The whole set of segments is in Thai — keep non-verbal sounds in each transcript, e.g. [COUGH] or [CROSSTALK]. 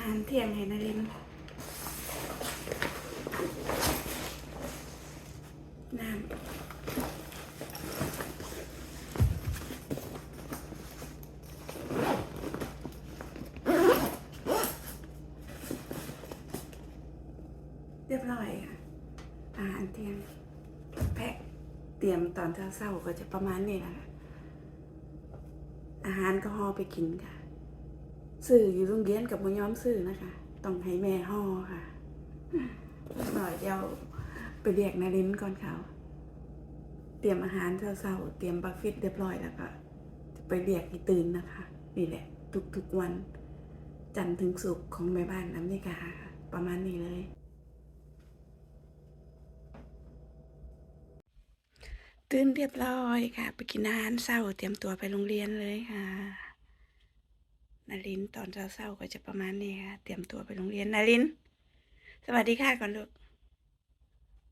หารเที่ยงให้นารินน้ำเรียบร้อยค่ะอาหารเที่ยงแพ็คเตรียมตอนเช้าๆก็จะประมาณนี้แหละอาหารก็ห่อไปกินค่ะ ซื้ออยู่โรงเรียนกับบ่ยอมซื้อนะคะ ต้องให้แม่ห่อค่ะหน่อยเดียวไปเรียกนารินก่อนเขาเตรียมอาหารเช้าๆเตรียมบัฟฟิตเรียบร้อยแล้วก็จะไปเรียกให้ตื่นนะคะนี่แหละ ทุกๆวัน จันทร์ถึงศุกร์ของแม่บ้านน้ำนิกาประมาณนี้เลยตื่นเรียบร้อยค่ะ ไปกินอาหารเช้าเตรียมตัวไปโรงเรียนเลยค่ะ นารินตอนเช้าๆก็จะประมาณนี้ค่ะ เตรียมตัวไปโรงเรียนนาริน สวัสดีค่ะก่อนลูก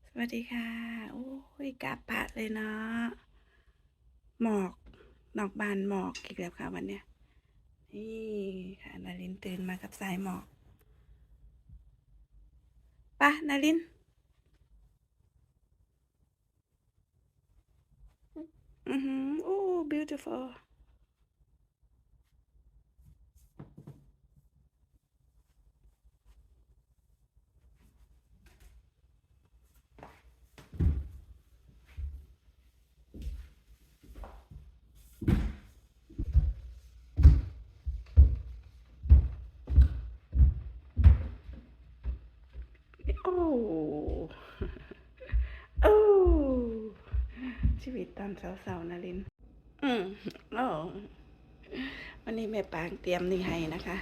สวัสดีค่ะ โอ้ยกาบพระเลยเนาะ หมอกนอกบานหมอกอีกแล้วค่ะวันเนี้ย นี่ค่ะนารินตื่นมากับสายหมอกไป่ะนารินอือหือโอ้ beautiful โอ้ โอ้ ชีวิ ตตอนสาวๆนะลิน อืมโอ้วันนี้แม่ปางเตรียมนี่ให้นะคะ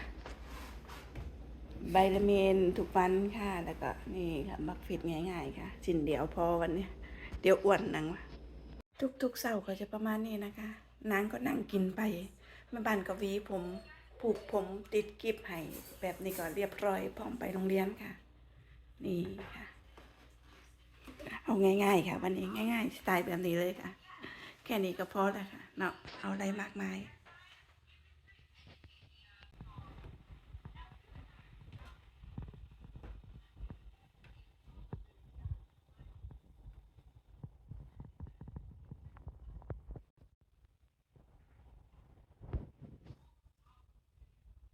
ใบละเมนทุกวันค่ะ แล้วก็นี่ค่ะมักฟิตง่ายๆค่ะชิ้นเดียวพอวันนี้ เดี๋ยวอ้วนนังวะทุกๆเสาร์ก็จะประมาณนี้นะคะ นางก็นั่งกินไปแม่บ้านก็วีผมผูกผมติดกิบให้แบบนี้ก็เรียบร้อยพร้อมไปโรงเรียนค่ะ นี่ค่ะ เอาง่าย ๆ ค่ะ วันนี้ง่าย ๆ สไตล์แบบนี้เลยค่ะ แค่นี้ก็พอแล้วค่ะเนาะเอาอะไรมากมาย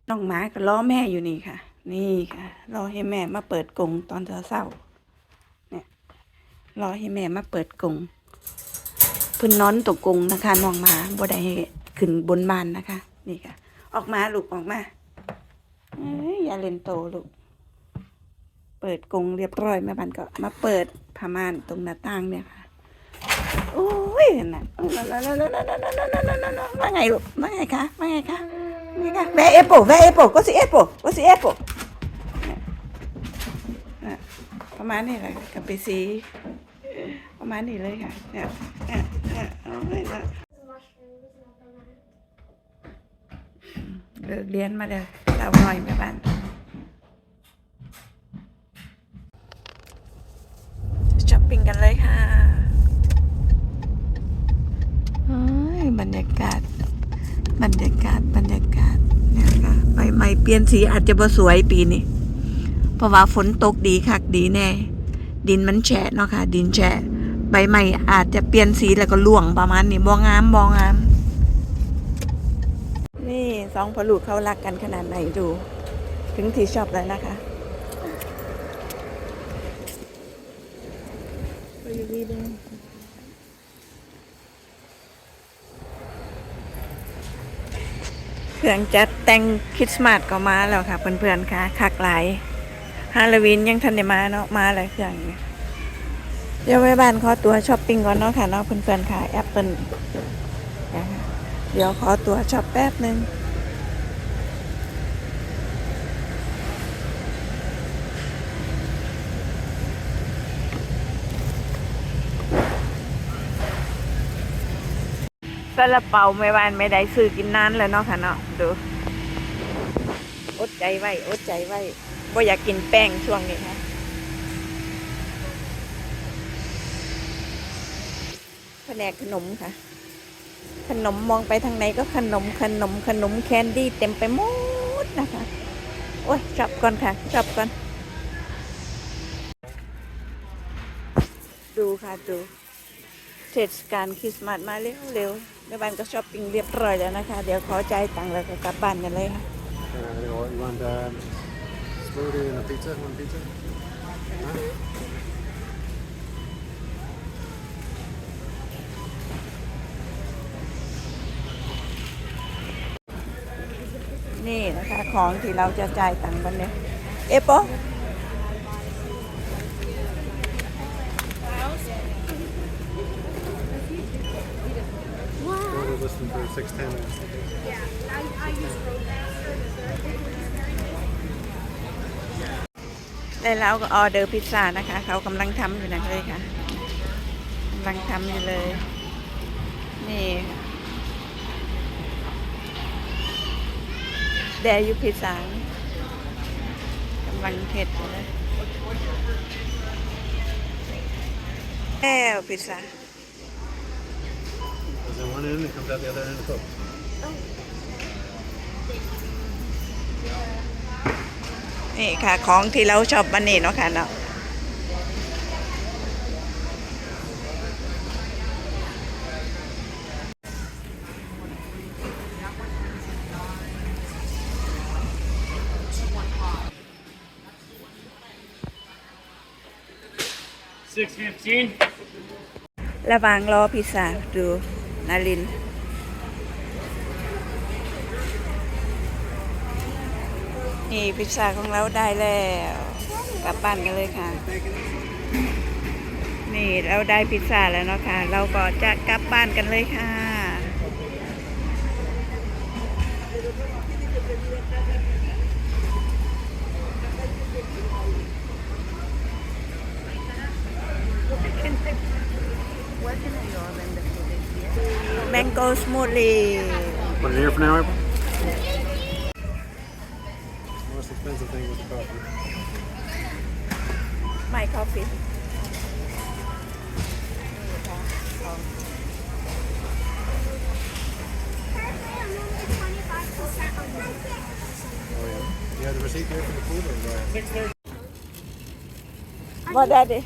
น้องหมาก็ล้อแม่อยู่นี่ค่ะ นี่ค่ะรอให้แม่มาเปิดกรงตอนเช้าเนี่ย รอให้แม่มาเปิดกรงเพิ่นนอนตกกรงนะคะน้องมาบ่ได้ขึ้นบนบ้านนะคะ นี่ค่ะ ออกมาลูกออกมาเอ้ยอย่าเล่นโตลูก เปิดกรงเรียบร้อยแม่บ้านก็ มาเปิดผ้าม่านตรงหน้าต่างเนี่ยค่ะโอ้ยน่ะว่าไงลูกว่าไงคะว่าไงคะว่าไงคะแวะเอปโปแวะเอปโปก็สิเอปโปก็สิเอปโป ประมาณนี้แหละกับไปสีประมาณนี้เลยค่ะเนี่ยเนี่ยเนี่ยเอาเลยนะเลิกเรียนมาเด้อเราหน่อยแม่บ้านช้อปปิ้งกันเลยค่ะเฮ้ยบรรยากาศ บรรยากาศบรรยากาศเนี่ยค่ะใบไม้เปลี่ยนสีอาจจะบ่สวยปีนี้ เพราะว่าฝนตกดีคักดีแน่ ดินมันแฉะเนาะค่ะ ดินแฉะใบไม้อาจจะเปลี่ยนสีแล้วก็ร่วงประมาณนี้บ่งามบ่งาม นี่สองพลูกเขารักกันขนาดไหนดู ถึงที่ชอบแล้วนะคะเครื่องจัดแต่งคริสต์มาสก็มาแล้วค่ะเพื่อนๆค่ะคักหลาย ฮาโลวีนยังทันได้มาเนาะมาเลยเครื่องเนี่ยเดี๋ยวแม่บ้านขอตัวช้อปปิ้งก่อนเนาะค่ะเนาะเพื่อนๆค่ะแอปเปิลเดี๋ยวขอตัวช็อปแป๊บหนึ่งซาลาเปาไม่วานไม่ได้ซื้อกินนานแล้วเนาะค่ะเนาะดู อดใจไว้ อดใจไว้ บ่อยากกินแป้งช่วงนี้ค่ะแผนกขนมค่ะ ขนมมองไปทางไหนก็ขนมขนมขนมแคนดี้เต็มไปหมดนะคะ โอ้ยจับก่อนค่ะจับก่อน ดูค่ะดูเทศกาลคริสต์มาสมาเร็วเร็วๆแม่บ้านก็ช้อปปิ้งเรียบร้อยแล้วนะคะ เดี๋ยวขอใจ่ายตังค์แล้วก็กลับบ้านกันเลยค่ะ Uh, you want um, smoothie and a pizza? One pizza? นี่นะคะของที่เราจะจ่ายตังค์กันเนี่ยเอปอ Order this one for six ten. แล้วก็ออเดอร์พิซซ่านะคะ เขากำลังทำอยู่นะเลยค่ะกำลังทำอยู่เลย นี่แดอยู่พิซซ่ากำลังเผ็ดเลยแล้วพิซซ่า Goes in one end, it comes out the other end of the cook. นี่ค่ะ ของที่เราชอบมันนี่เนาะค่ะเนาะ Six fifteen. ระหว่างรอพิซซ่าดูนาริน นี่พิซซ่าของเราได้แล้วกลับบ้านกันเลยค่ะ นี่เราได้พิซซ่าแล้วเนาะค่ะ เราก็จะกลับบ้านกันเลยค่ะแมงโกสมูทลี Put it here for now, April. Food or what? Six thirty. บอได้ดิ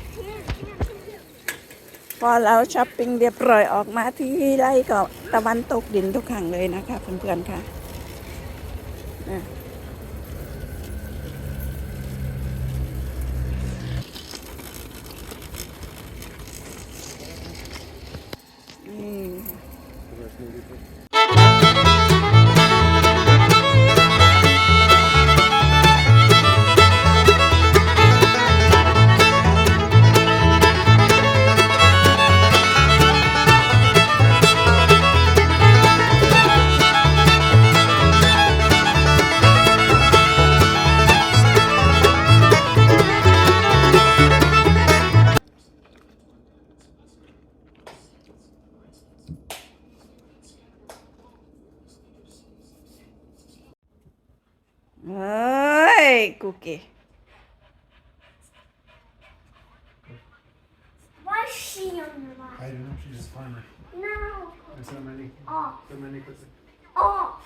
พอเราช้อปปิ้งเรียบร้อยออกมาที่ไรก็ตะวันตกดินทุกครั้งเลยนะคะเพื่อนๆค่ะ Hey, cookie. Why is she on the left? I don't know. She's just a farmer. No. There's so many. Off. So many pussy. Off.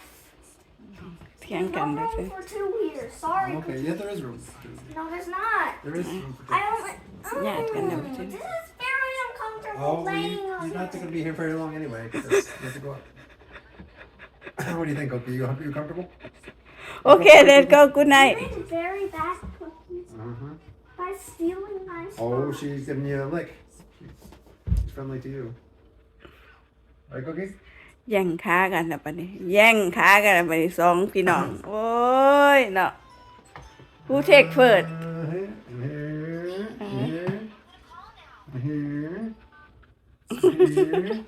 Can't come no room for two here. Sorry. Okay. Yeah, there is room. No, there's not. There is room for two. I don't. Mm, yeah. This is very uncomfortable oh, laying you, on. You're not going to be here very long anyway. You have to go up. [LAUGHS] what do you think, Opie? You, you comfortable? โอเคเดนก็กูไน You're in very bad cookies Uh-huh. by stealing my stuff. Oh, she's giving you a lick. She's friendly to you. Right, Cookie? แย่งขากันนะปะนี่แย่งขากันนะปะนี่สองพี่น้อง โอ้ยเนาะผู้เทคเฟิร์ด Uh-huh. Here, here, here, here.